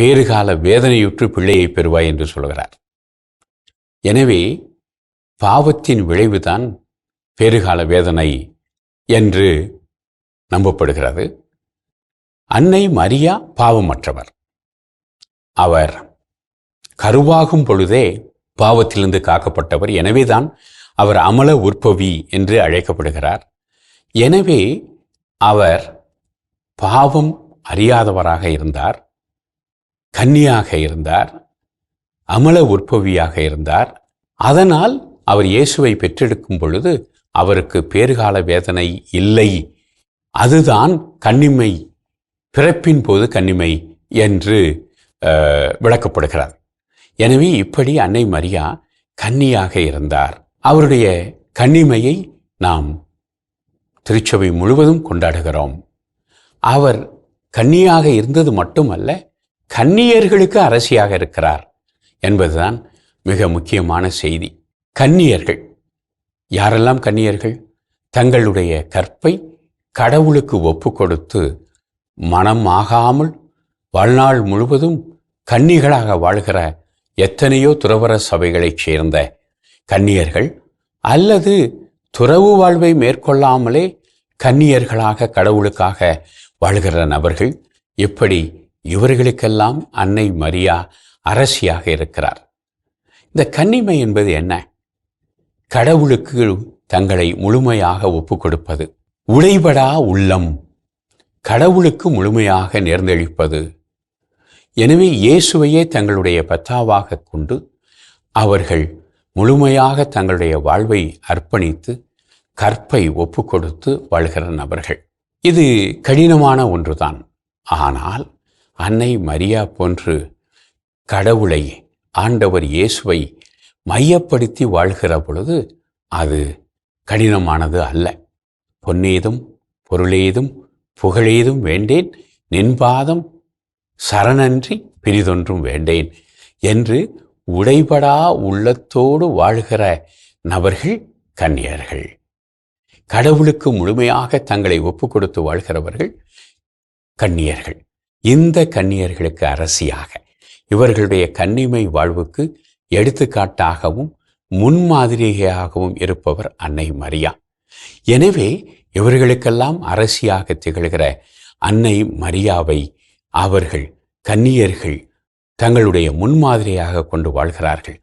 பேறுகால வேதனையுற்று பிள்ளையை பெறுவாய் என்று சொல்கிறார். எனவே பாவத்தின் விளைவுதான் பேறுகால வேதனை என்று நம்பப்படுகிறது. அன்னை மரியா பாவமற்றவர். அவர் கருவாகும் பொழுதே பாவத்திலிருந்து காக்கப்பட்டவர். எனவேதான் அவர் அமல உற்பவி என்று அழைக்கப்படுகிறார். எனவே அவர் பாவம் அறியாதவராக இருந்தார். கன்னியாக இருந்தார் அமல உற்பவியாக இருந்தார். அதனால் அவர் இயேசுவை பெற்றெடுக்கும் பொழுது அவருக்கு பேறுகால வேதனை இல்லை. அதுதான் கன்னிமை பிறப்பின் போது கன்னிமை என்று விளக்கப்படுகிறார். எனவே இப்படி அன்னை மரியா கன்னியாக இருந்தார். அவருடைய கன்னிமையை நாம் திருச்சபை முழுவதும் கொண்டாடுகிறோம். அவர் கன்னியாக இருந்தது மட்டுமல்ல கன்னியர்களுக்கு அரசியாக இருக்கிறார் என்பதுதான் மிக முக்கியமான செய்தி. கன்னியர்கள். யாரெல்லாம் கன்னியர்கள்? தங்களுடைய கற்பை கடவுளுக்கு ஒப்பு கொடுத்து மனம் ஆகாமல் வாழ்நாள் முழுவதும் கன்னிகளாக வாழ்கிற எத்தனையோ துறவர சபைகளைச் சேர்ந்த கன்னியர்கள் அல்லது துறவு வாழ்வை மேற்கொள்ளாமலே கன்னியர்களாக கடவுளுக்காக வாழ்கிற நபர்கள் இப்படி இவர்களுக்கெல்லாம் அன்னை மரியா அரசியாக இருக்கிறார். இந்த கன்னிமை என்பது என்ன? கடவுளுக்கு தங்களை முழுமையாக ஒப்பு கொடுப்பது. உடைபடா உள்ளம். கடவுளுக்கு முழுமையாக நேர்ந்தளிப்பது எனவே இயேசுவையே தங்களுடைய பத்தாவாக கொண்டு அவர்கள் முழுமையாக தங்களுடைய வாழ்வை அர்ப்பணித்து கற்பை ஒப்பு கொடுத்து வாழ்கிற நபர்கள். இது கடினமான ஒன்றுதான். ஆனால் அன்னை மரியா போன்று கடவுளை ஆண்டவர் இயேசுவை மையப்படுத்தி வாழ்கிற பொழுது அது கடினமானது அல்ல. பொன்னேதும் பொருளேதும் புகழேதும் வேண்டேன். நின்பாதம் சரணன்றி பிரிதொன்றும் வேண்டேன் என்று உடைபடா உள்ளத்தோடு வாழ்கிற நபர்கள் கன்னியர்கள். கடவுளுக்கு முழுமையாக தங்களை ஒப்பு கொடுத்து வாழ்கிறவர்கள் கன்னியர்கள். இந்த கன்னியர்களுக்கு அரசியாக. இவர்களுடைய கன்னிமை வாழ்வுக்கு எடுத்துக்காட்டாகவும் முன்மாதிரியாகவும் இருப்பவர் அன்னை மரியா. எனவே இவர்களுக்கெல்லாம் அரசியாக திகழ்கிற அன்னை மரியாவை அவர்கள் கன்னியர்கள் தங்களுடைய முன்மாதிரியாக கொண்டு வாழ்கிறார்கள்.